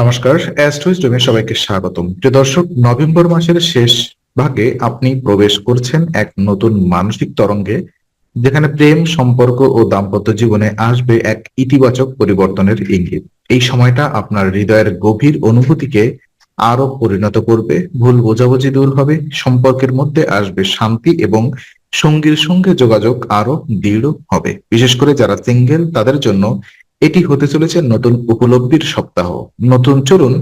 নমস্কার অ্যাস্ট্রোইজ সবাইকে স্বাগতম। প্রিয় দর্শক, নভেম্বর মাসের শেষ ভাগে আপনি প্রবেশ করছেন এক নতুন মানসিক তরঙ্গে, যেখানে প্রেম, সম্পর্ক ও দাম্পত্য জীবনে আসবে এক ইতিবাচক পরিবর্তনের ইঙ্গিত। এই সময়টা আপনার হৃদয়ের গভীর অনুভূতিকে আরও পরিণত করবে, ভুল বোঝাবুঝি দূর হবে, সম্পর্কের মধ্যে আসবে শান্তি এবং সঙ্গীর সঙ্গে যোগাযোগ আরও দৃঢ় হবে। বিশেষ করে যারা সিঙ্গেল তাদের জন্য এটি হতে চলেছে নতুন উপলব্ধির সপ্তাহ। নতুন, চলুন,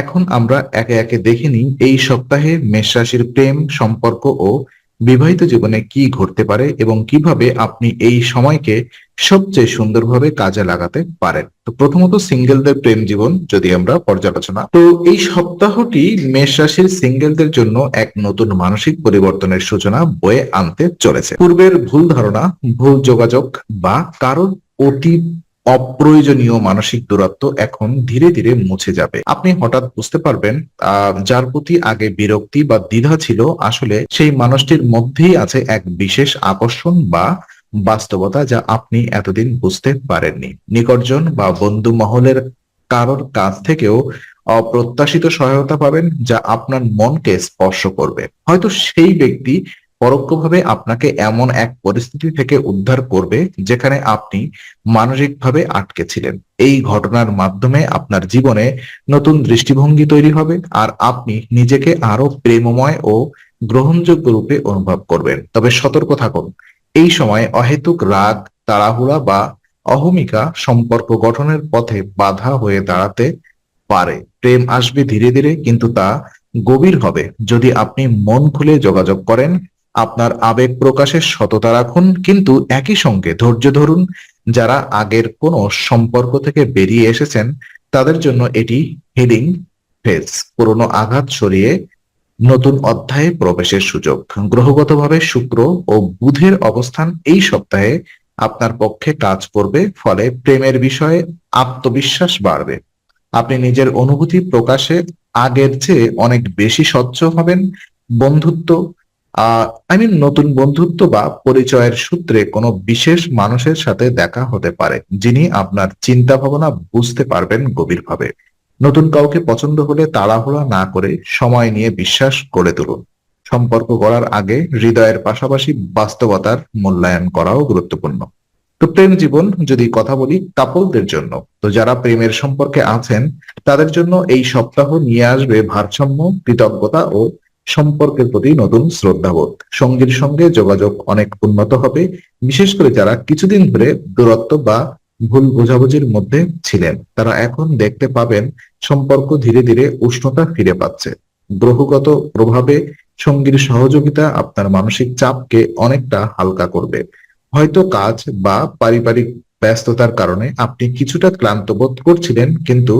এখন আমরা একে একে দেখে নিই এই সপ্তাহে মেষ রাশির প্রেম, সম্পর্ক ও বিবাহিত জীবনে কি ঘটতে পারে এবং কীভাবে আপনি এই সময়কে সবচেয়ে সুন্দরভাবে কাজে লাগাতে পারেন। তো প্রথমত সিঙ্গেলদের প্রেম জীবন, যদি আমরা পর্যালোচনা। তো এই সপ্তাহটি মেষ রাশির সিঙ্গেলদের জন্য এক নতুন মানসিক পরিবর্তনের সূচনা বয়ে আনতে চলেছে। পূর্বের ভুল ধারণা, ভুল যোগাযোগ বা কারোর অতি অপ্রয়োজনীয় মানসিক দূরত্ব এখন ধীরে ধীরে মুছে যাবে। আপনি হঠাৎ বুঝতে পারবেন যার প্রতি আগে বিরক্তি বা দ্বিধা ছিল, আসলে সেই মানুষটির মধ্যেই আছে এক বিশেষ আকর্ষণ বা বাস্তবতা যা আপনি এতদিন বুঝতে পারেননি। নিকটজন বা বন্ধু মহলের কারোর কাছ থেকেও অপ্রত্যাশিত সহায়তা পাবেন, যা আপনার মনকে স্পর্শ করবে। হয়তো সেই ব্যক্তি পরোক্ষভাবে আপনাকে এমন এক পরিস্থিতি থেকে উদ্ধার করবে যেখানে আপনি মানসিকভাবে আটকে ছিলেন। এই ঘটনার মাধ্যমে আপনার জীবনে নতুন দৃষ্টিভঙ্গি তৈরি হবে আর আপনি নিজেকে আরও প্রেমময় ও গ্রহণযোগ্য রূপে অনুভব করবেন। তবে সতর্ক থাকুন। এই সময় অহেতুক রাগ, তাড়াহুড়া বা অহমিকা সম্পর্ক গঠনের পথে বাধা হয়ে দাঁড়াতে পারে। প্রেম আসবে ধীরে ধীরে, কিন্তু তা গভীর হবে। যদি আপনি মন খুলে যোগাযোগ করেন আপনার আবেগ প্রকাশের সততা রাখুন, কিন্তু একই সঙ্গে ধৈর্য ধরুন। যারা আগের কোনো সম্পর্ক থেকে বেরিয়ে এসেছেন, তাদের জন্য এটি হিলিং ফেজ পুরনো আঘাত সরিয়ে নতুন অধ্যায়ে প্রবেশের সুযোগ। গ্রহগতভাবে শুক্র ও বুধের অবস্থান এই সপ্তাহে আপনার পক্ষে কাজ করবে, ফলে প্রেমের বিষয়ে আত্মবিশ্বাস বাড়বে। আপনি নিজের অনুভূতি প্রকাশে আগের চেয়ে অনেক বেশি স্বচ্ছ হবেন। বন্ধুত্ব আই মিন নতুন বন্ধুত্ব বা পরিচয়ের সূত্রে কোনো বিশেষ মানুষের সাথে দেখা হতে পারে, যিনি আপনার চিন্তা ভাবনা বুঝতে পারবেন গভীরভাবে। নতুন কাউকে পছন্দ হলে তাড়াহুড়া না করে সময় নিয়ে বিশ্বাস করে তুলুন। সম্পর্ক করার আগে হৃদয়ের পাশাপাশি বাস্তবতার মূল্যায়ন করাও গুরুত্বপূর্ণ। তো প্রেম জীবন, যদি কথা বলি কাপলদের জন্য, তো যারা প্রেমের সম্পর্কে আছেন, তাদের জন্য এই সপ্তাহ নিয়ে আসবে ভারসাম্য, কৃতজ্ঞতা ও সম্পর্কের প্রতি নতুন শ্রদ্ধাবোধ। সঙ্গীর সঙ্গে যোগাযোগ অনেক উন্নত হবে, বিশেষ করে যারা কিছুদিন ধরে দূরত্ব বা ভুল বোঝাবুঝির মধ্যে ছিলেন। তারা এখন দেখতে পাবেন সম্পর্ক ধীরে ধীরে উষ্ণতা ফিরে পাচ্ছে। গ্রহগত প্রভাবে সঙ্গীর সহযোগিতা আপনার মানসিক চাপকে অনেকটা হালকা করবে। হয়তো কাজ বা পারিবারিক ব্যস্ততার কারণে আপনি কিছুটা ক্লান্ত বোধ করছিলেন, কিন্তু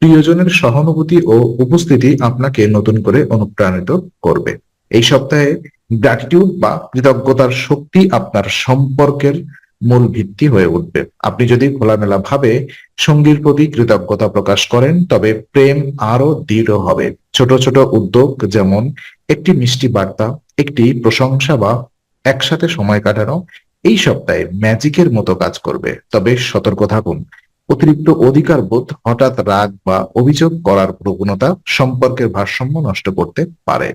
প্রিয়জনের সহানুভূতি ও উপস্থিতি আপনাকে নতুন করে অনুপ্রাণিত করবে। এই সপ্তাহে গ্র্যাটিটিউড বা কৃতজ্ঞতার শক্তি আপনার সম্পর্কের মূল ভিত্তি হয়ে উঠবে। আপনি যদি খোলামেলা ভাবে সঙ্গীর প্রতি কৃতজ্ঞতা প্রকাশ করেন, তবে প্রেম আরও দৃঢ় হবে। ছোট ছোট উদ্যোগ যেমন একটি মিষ্টি বার্তা, একটি প্রশংসা বা একসাথে সময় কাটানো, এই সপ্তাহে ম্যাজিকের মতো কাজ করবে। তবে সতর্ক থাকুন। অতিরিক্ত অধিকার বোধ হঠাৎ রাগ বা অভিযোগ করার প্রবণতা সম্পর্কের ভারসাম্য নষ্ট করতে পারে।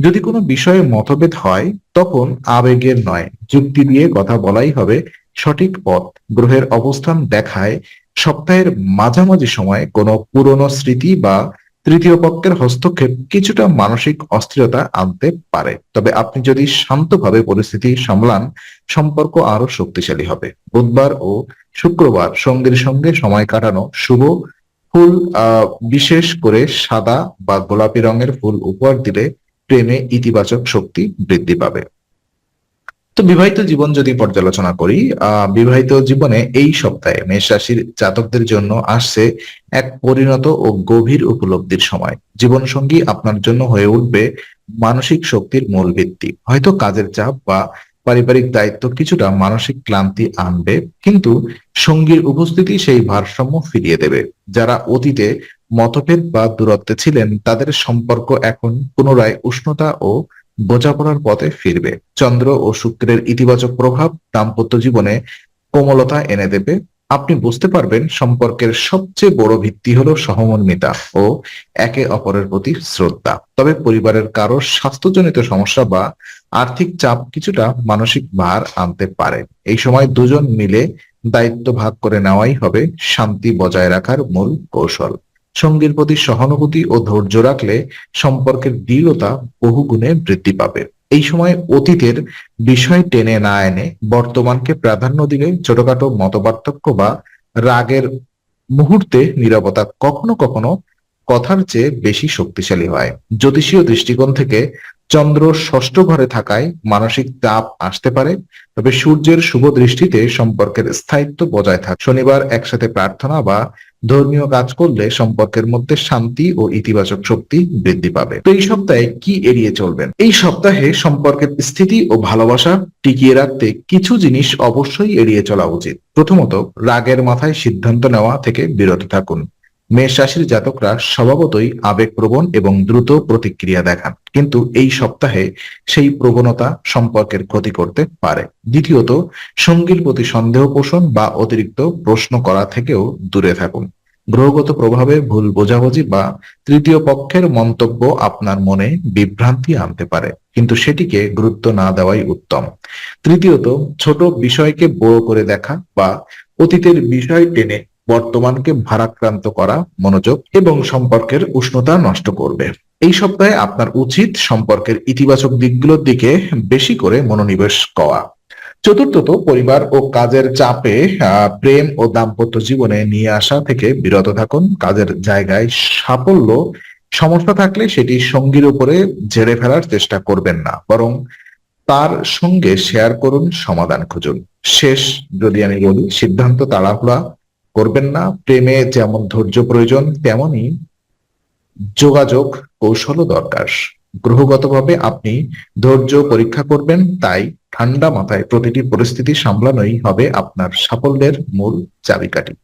যদি কোনো বিষয়ে মতভেদ হয়, তখন আবেগের নয়। যুক্তি দিয়ে কথা বলাই হবে সঠিক পথ। গ্রহের অবস্থান দেখায় সপ্তাহের মাঝামাঝি সময়ে কোনো পুরনো স্মৃতি বা তৃতীয় পক্ষের হস্তক্ষেপ কিছুটা মানসিক অস্থিরতা আনতে পারে। তবে আপনি যদি শান্তভাবে পরিস্থিতি সামলান, সম্পর্ক আরও শক্তিশালী হবে। বুধবার ও শুক্রবার সঙ্গীর সঙ্গে সময় কাটানো শুভ ফুল বিশেষ করে সাদা বা গোলাপি রঙের ফুল উপহার দিলে প্রেমে ইতিবাচক শক্তি বৃদ্ধি পাবে। তো বিবাহিত জীবন যদি পর্যালোচনা করি বিবাহিত জীবনে এই সপ্তাহে মেষ রাশির জাতকদের জন্য আসছে এক পরিণত ও গভীর উপলব্ধির সময়। জীবন সঙ্গী আপনার জন্য হয়ে উঠবে মানসিক শক্তির মূল ভিত্তি। হয়তো কাজের চাপ বা পারিবারিক দায়িত্ব কিছুটা মানসিক ক্লান্তি আনবে, কিন্তু সঙ্গীর উপস্থিতি সেই ভারসাম্য ফিরিয়ে দেবে। যারা অতীতে মতভেদ বা দূরত্বে ছিলেন, তাদের সম্পর্ক এখন পুনরায় উষ্ণতা ও বোঝাপড়ার পথে ফিরবে। চন্দ্র ও শুক্রের ইতিবাচক প্রভাব দাম্পত্য জীবনে কোমলতা এনে দেবে। আপনি বুঝতে পারবেন সম্পর্কের সবচেয়ে বড় ভিত্তি হলো সহমর্মিতা ও একে অপরের প্রতি শ্রদ্ধা। তবে পরিবারের কারও স্বাস্থ্যজনিত সমস্যা বা আর্থিক চাপ কিছুটা মানসিক ভার আনতে পারে। এই সময় দুজন মিলে দায়িত্ব ভাগ করে নেওয়াই হবে শান্তি বজায় রাখার মূল কৌশল। সঙ্গীর প্রতি সহানুভূতি ও ধৈর্য রাখলে সম্পর্কের দৃঢ়তা বহুগুণে বৃদ্ধি পাবে। এই সময় অতীতের বিষয় টেনে না এনে বর্তমানকে প্রাধান্য দিলে ছোটখাটো মতপার্থক্য বা রাগের মুহূর্তে নিরাপত্তা কখনো কখনো কথার চেয়ে বেশি শক্তিশালী হয়। জ্যোতিষীয় দৃষ্টিকোণ থেকে চন্দ্র ষষ্ঠ ঘরে থাকায় মানসিক চাপ আসতে পারে, তবে সূর্যের শুভ দৃষ্টিতে সম্পর্কের স্থায়িত্ব বজায় থাকে। শনিবার একসাথে প্রার্থনা বা ধর্মীয় কাজ করলে সম্পর্কের মধ্যে শান্তি ও ইতিবাচক শক্তি বৃদ্ধি পাবে। তো এই সপ্তাহে কি এড়িয়ে চলবেন? এই সপ্তাহে সম্পর্কের স্থিতি ও ভালোবাসা টিকিয়ে রাখতে কিছু জিনিস অবশ্যই এড়িয়ে চলা উচিত। প্রথমত, রাগের মাথায় সিদ্ধান্ত নেওয়া থেকে বিরত থাকুন। মেষ রাশির জাতকরা স্বভাবতই আবেগপ্রবণ এবং দ্রুত প্রতিক্রিয়া দেখান। কিন্তু এই সপ্তাহে সেই প্রবণতা সম্পর্কের ক্ষতি করতে পারে। দ্বিতীয়ত, সঙ্গীর প্রতি সন্দেহ পোষণ বা অতিরিক্ত প্রশ্ন করা থেকেও দূরে থাকুন। গ্রহগত প্রভাবে ভুল বোঝাবুঝি বা তৃতীয় পক্ষের মন্তব্য আপনার মনে বিভ্রান্তি আনতে পারে, কিন্তু সেটিকে গুরুত্ব না দেওয়াই উত্তম। তৃতীয়ত, ছোট বিষয়কে বড় করে দেখা বা অতীতের বিষয় টেনে বর্তমানকে ভারাক্রান্ত করা মনোযোগ এবং সম্পর্কের উষ্ণতা নষ্ট করবে। এই সপ্তাহে আপনার উচিত সম্পর্কের ইতিবাচক দিকগুলোর দিকে বেশি করে মনোনিবেশ করা। চতুর্থত, পরিবার ও কাজের চাপে প্রেম ও দাম্পত্য জীবনে নিয়ে আসা থেকে বিরত থাকুন। কাজের জায়গায় সাফল্য সমস্যা থাকলে সেটি সঙ্গীর উপরে ঝেড়ে ফেলার চেষ্টা করবেন না। বরং তার সঙ্গে শেয়ার করুন, সমাধান খুঁজুন। শেষ যদি আমি বলি, সিদ্ধান্ত তাড়াহুড়া করবেন না। প্রেমে যেমন ধৈর্য প্রয়োজন, তেমনি যোগাযোগ কৌশলও দরকার। গ্রহগতভাবে আপনি ধৈর্য পরীক্ষা করবেন, তাই ঠান্ডা মাথায় প্রতিটি পরিস্থিতি সামলানোই হবে আপনার সাফল্যের মূল চাবিকাঠি।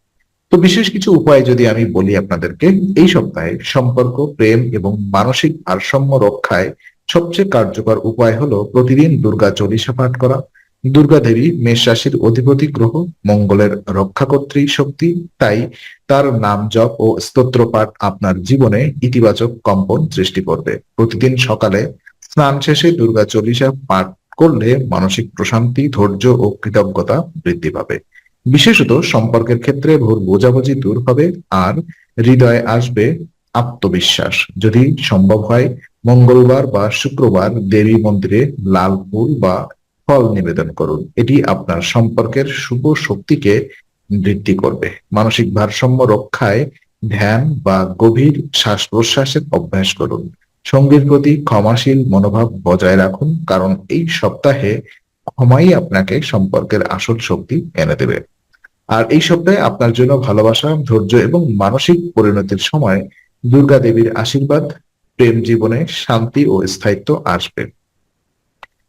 তো বিশেষ কিছু উপায় যদি আমি বলি আপনাদেরকে, এই সপ্তাহে সম্পর্ক, প্রেম এবং মানসিক ভারসাম্য রক্ষায় সবচেয়ে কার্যকর উপায় হলো প্রতিদিন দুর্গা চল্লিশা পাঠ করা। দুর্গা দেবী মেষ রাশির অধিপতি গ্রহ, মঙ্গলের রক্ষাকর্ত্রী শক্তি, তাই তার নাম জপ ও স্তোত্র পাঠ আপনার জীবনে ইতিবাচক কম্পন সৃষ্টি করবে। প্রতিদিন সকালে স্নান শেষে দুর্গা চল্লিশা পাঠ করলে মানসিক প্রশান্তি, ধৈর্য ও কৃতজ্ঞতা বৃদ্ধি পাবে। বিশেষত সম্পর্কের ক্ষেত্রে ভোর বোঝাবুঝি দূর হবে আর হৃদয়ে আসবে আত্মবিশ্বাস। যদি সম্ভব হয়, মঙ্গলবার বা শুক্রবার দেবী মন্দিরে লাল ফুল বা ফল নিবেদন করুন। এটি আপনার সম্পর্কের শুভ শক্তিকে বৃদ্ধি করবে। মানসিক ভারসাম্য রক্ষায় ধ্যান বা গভীর শ্বাস প্রশ্বাসের অভ্যাস করুন। সঙ্গীর প্রতি ক্ষমাশীল মনোভাব বজায় রাখুন, কারণ এই সপ্তাহে ক্ষমাই আপনাকে সম্পর্কের আসল শক্তি এনে দেবে। আর এই সপ্তাহে আপনার জন্য ভালোবাসা, ধৈর্য এবং মানসিক পরিণতির সময় দুর্গা দেবীর আশীর্বাদ, প্রেম জীবনে শান্তি ও স্থায়িত্ব আসবে।